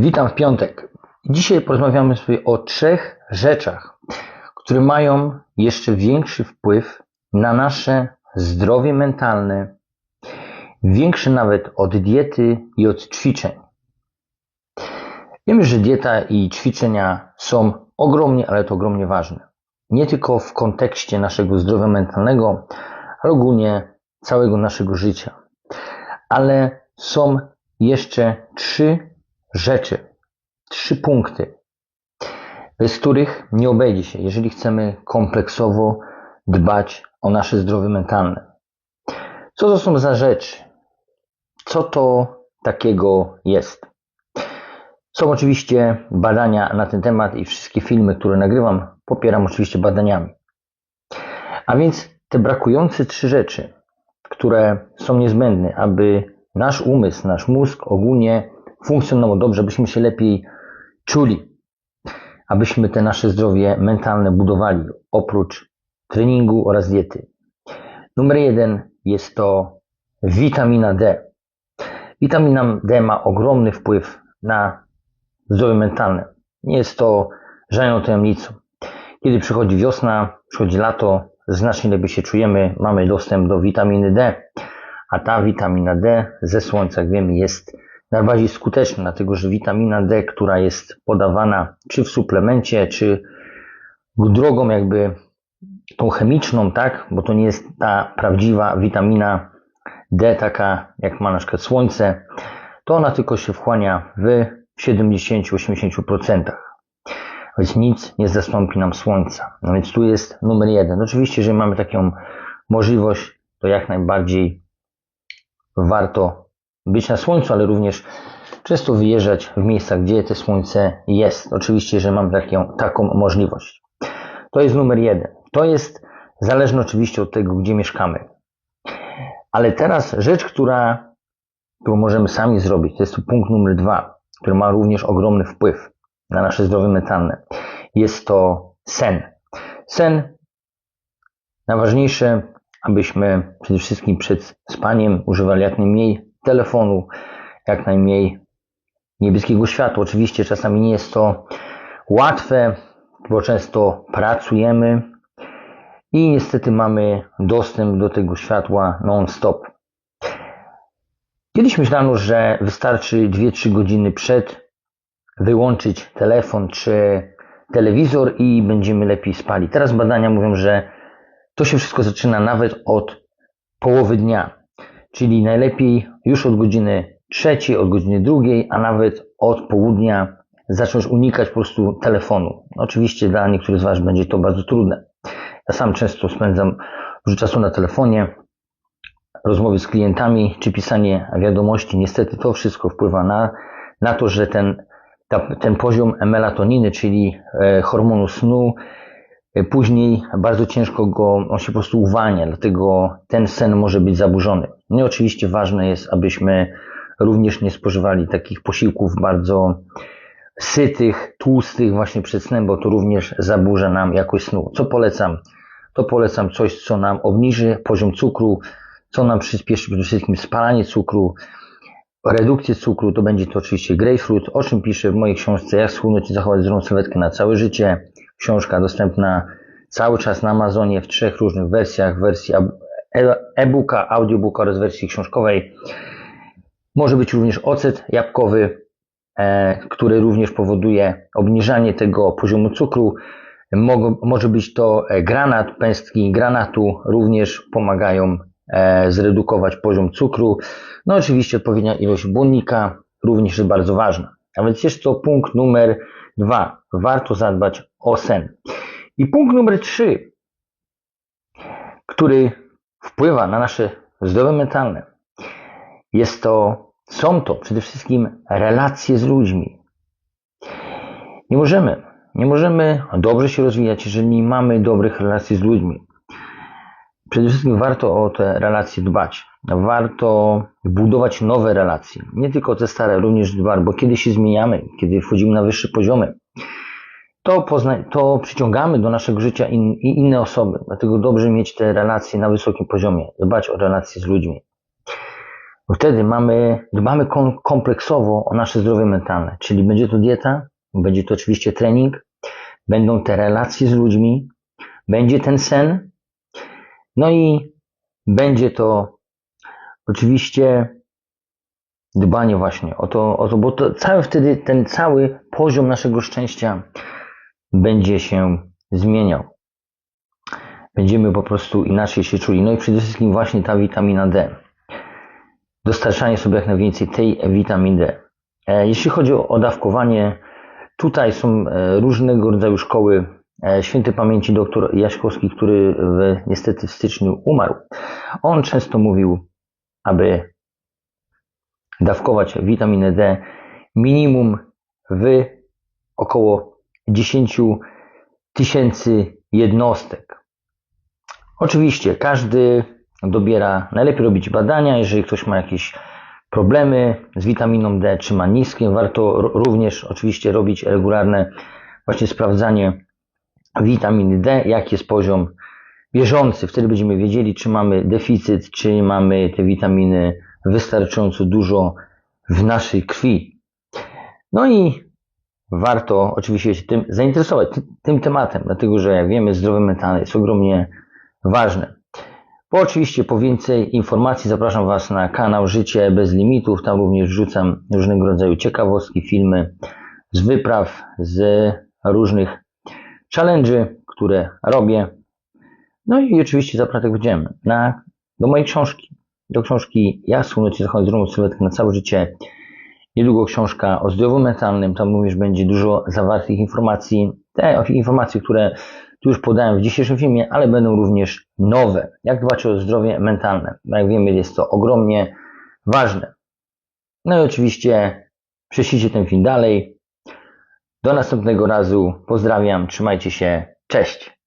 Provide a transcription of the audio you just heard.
Witam w piątek. Dzisiaj porozmawiamy sobie o trzech rzeczach, które mają jeszcze większy wpływ na nasze zdrowie mentalne, większy nawet od diety i od ćwiczeń. Wiemy, że dieta i ćwiczenia są ogromnie, ale to ogromnie ważne. Nie tylko w kontekście naszego zdrowia mentalnego, ale ogólnie całego naszego życia. Ale są jeszcze trzy rzeczy, trzy punkty, bez których nie obejdzie się, jeżeli chcemy kompleksowo dbać o nasze zdrowie mentalne. Co to są za rzeczy? Co to takiego jest? Są oczywiście badania na ten temat i wszystkie filmy, które nagrywam, popieram oczywiście badaniami. A więc te brakujące trzy rzeczy, które są niezbędne, aby nasz umysł, nasz mózg ogólnie funkcjonował dobrze, abyśmy się lepiej czuli, abyśmy te nasze zdrowie mentalne budowali, oprócz treningu oraz diety. Numer jeden jest to witamina D. Witamina D ma ogromny wpływ na zdrowie mentalne. Nie jest to żadną tajemnicą. Kiedy przychodzi wiosna, przychodzi lato, znacznie lepiej się czujemy, mamy dostęp do witaminy D, a ta witamina D ze słońca, jak wiemy, jest najbardziej skuteczna, dlatego że witamina D, która jest podawana czy w suplemencie, czy drogą jakby tą chemiczną, tak, bo to nie jest ta prawdziwa witamina D, taka jak ma na przykład słońce, to ona tylko się wchłania w 70-80%. Więc nic nie zastąpi nam słońca. No więc tu jest numer jeden. Oczywiście, jeżeli mamy taką możliwość, to jak najbardziej warto być na słońcu, ale również często wyjeżdżać w miejsca, gdzie te słońce jest. Oczywiście, że mam taką, taką możliwość. To jest numer jeden. To jest zależne oczywiście od tego, gdzie mieszkamy. Ale teraz rzecz, która, którą możemy sami zrobić, to jest to punkt numer dwa, który ma również ogromny wpływ na nasze zdrowie mentalne. Jest to sen. Sen, najważniejsze, abyśmy przede wszystkim przed spaniem używali jak najmniej telefonu, jak najmniej niebieskiego światła. Oczywiście czasami nie jest to łatwe, bo często pracujemy i niestety mamy dostęp do tego światła non-stop. Kiedyś myślano, że wystarczy 2-3 godziny przed wyłączyć telefon czy telewizor i będziemy lepiej spali. Teraz badania mówią, że to się wszystko zaczyna nawet od połowy dnia. Czyli najlepiej już od godziny trzeciej, od godziny drugiej, a nawet od południa zacząć unikać po prostu telefonu. Oczywiście dla niektórych z Was będzie to bardzo trudne. Ja sam często spędzam dużo czasu na telefonie, rozmowy z klientami czy pisanie wiadomości. Niestety to wszystko wpływa na, na to, że ten, ta, ten poziom melatoniny, czyli e, hormonu snu, e, później bardzo ciężko go, on się po prostu uwalnia, dlatego ten sen może być zaburzony. No i oczywiście ważne jest, abyśmy również nie spożywali takich posiłków bardzo sytych, tłustych właśnie przed snem, bo to również zaburza nam jakość snu. Co polecam? To polecam coś, co nam obniży poziom cukru, co nam przyspieszy przede wszystkim spalanie cukru, redukcję cukru, to będzie to oczywiście grapefruit, o czym piszę w mojej książce Jak schudnąć i zachować zdrową sylwetkę na całe życie. Książka dostępna cały czas na Amazonie w trzech różnych wersjach, wersji e-booka, audiobooka oraz wersji książkowej. Może być również ocet jabłkowy, e, który również powoduje obniżanie tego poziomu cukru. Może być to e, granat, pęstki granatu również pomagają e, zredukować poziom cukru. No oczywiście odpowiednia ilość błonnika również jest bardzo ważna. A więc jest to punkt numer dwa. Warto zadbać o sen. I punkt numer trzy, który wpływa na nasze zdrowie mentalne, jest to są to przede wszystkim relacje z ludźmi. Nie możemy, nie możemy dobrze się rozwijać, jeżeli nie mamy dobrych relacji z ludźmi. Przede wszystkim warto o te relacje dbać. Warto budować nowe relacje. Nie tylko te stare, również dbać, bo kiedy się zmieniamy, kiedy wchodzimy na wyższe poziomy, to, pozna- to przyciągamy do naszego życia in- inne osoby. Dlatego dobrze mieć te relacje na wysokim poziomie, dbać o relacje z ludźmi. Bo wtedy mamy, dbamy kom- kompleksowo o nasze zdrowie mentalne. Czyli będzie to dieta, będzie to oczywiście trening, będą te relacje z ludźmi, będzie ten sen, no i będzie to oczywiście dbanie właśnie o to, o to bo to cały wtedy ten cały poziom naszego szczęścia będzie się zmieniał. Będziemy po prostu inaczej się czuli. No i przede wszystkim właśnie ta witamina D. Dostarczanie sobie jak najwięcej tej witaminy D. E, Jeśli chodzi o dawkowanie, tutaj są e, różnego rodzaju szkoły. E, Świętej pamięci dr Jaśkowski, który niestety w styczniu umarł. On często mówił, aby dawkować witaminę D minimum w około 10 tysięcy jednostek. Oczywiście każdy dobiera, najlepiej robić badania, jeżeli ktoś ma jakieś problemy z witaminą D, czy ma niskie, warto również oczywiście robić regularne właśnie sprawdzanie witaminy D, jaki jest poziom bieżący. Wtedy będziemy wiedzieli, czy mamy deficyt, czy mamy te witaminy wystarczająco dużo w naszej krwi. No i warto oczywiście się tym zainteresować, ty- tym tematem, dlatego że jak wiemy, zdrowie mentalne jest ogromnie ważne. Po oczywiście po więcej informacji zapraszam Was na kanał Życie bez limitów. Tam również wrzucam różnego rodzaju ciekawostki, filmy z wypraw, z różnych challenge'y, które robię. No i oczywiście zapraszam, jak na, do mojej książki. Do książki Ja słoneczny zachować zdrową sylwetkę na całe życie. Niedługo książka o zdrowiu mentalnym. Tam również będzie dużo zawartych informacji. Te informacje, które tu już podałem w dzisiejszym filmie, ale będą również nowe. Jak dbać o zdrowie mentalne? Jak wiemy, jest to ogromnie ważne. No i oczywiście prześlijcie ten film dalej. Do następnego razu. Pozdrawiam, trzymajcie się. Cześć.